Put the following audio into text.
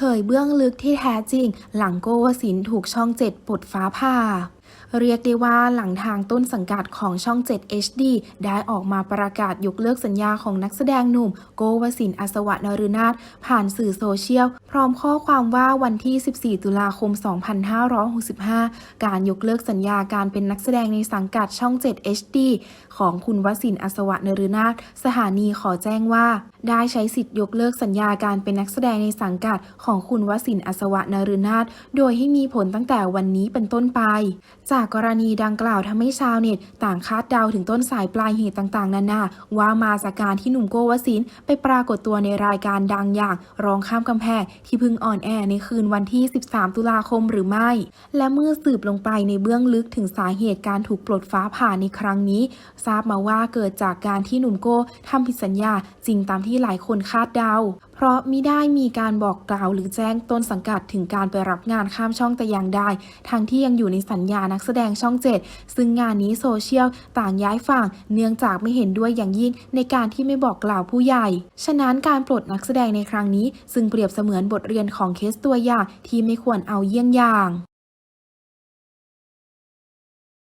ผยเบื้องลึกที่แท้จริง หลังโกวสินทร์ถูกช่องเจ็ดปลดฟ้าผ่า เรียกได้ว่าหลังทางต้นสังกัดของช่อง 7 HD ได้ออกมาประกาศยกเลิกสัญญาของนักแสดงหนุ่ม โกวสินทร์อัศวะนฤนาถผ่านสื่อโซเชียล พร้อมข้อความว่าวันที่ 14 ตุลาคม 2565 การยกเลิกสัญญาการเป็นนักแสดงในสังกัดช่อง 7 HD ของคุณวสินอัศวะนฤนาถสถานีขอแจ้งว่า ได้ใช้สิทธิ์ยกเลิกสัญญาการเป็นนักแสดงในสังกัดของคุณวสินอัศวะนฤนาถโดยให้มีผลตั้งแต่วันนี้เป็นต้นไปจากกรณีดังกล่าวทำให้ชาวเน็ตต่างคาดเดาถึงต้นสายปลายเหตุต่างๆ นานาว่ามาจากการที่หนุ่มโกวสินทร์ไปปรากฏตัวในรายการดังอย่างร้องข้ามกำแพงที่เพิ่งออนแอร์ในคืนวันที่ 13 ตุลาคมหรือไม่ และเมื่อสืบลงไปในเบื้องลึกถึงสาเหตุการถูกปลดฟ้าผ่าในครั้งนี้ ทราบมาว่าเกิดจากการที่หนุ่มโก้ทำผิดสัญญาจริงตามที่หลายคนคาดเดา เพราะมิได้มีการบอกกล่าวหรือแจ้งต้นสังกัดถึงการไปรับงานข้ามช่องแต่อย่างใดทางที่ยังอยู่ในสัญญานักแสดงช่องเจ็ดซึ่งงานนี้โซเชียลต่างย้ายฝั่ง เนื่องจากไม่เห็นด้วยอย่างยิ่งในการที่ไม่บอกกล่าวผู้ใหญ่ ฉะนั้นการปลดนักแสดงในครั้งนี้ ซึ่งเปรียบเสมือนบทเรียนของเคสตัวอย่างที่ไม่ควรเอาเยี่ยงอย่าง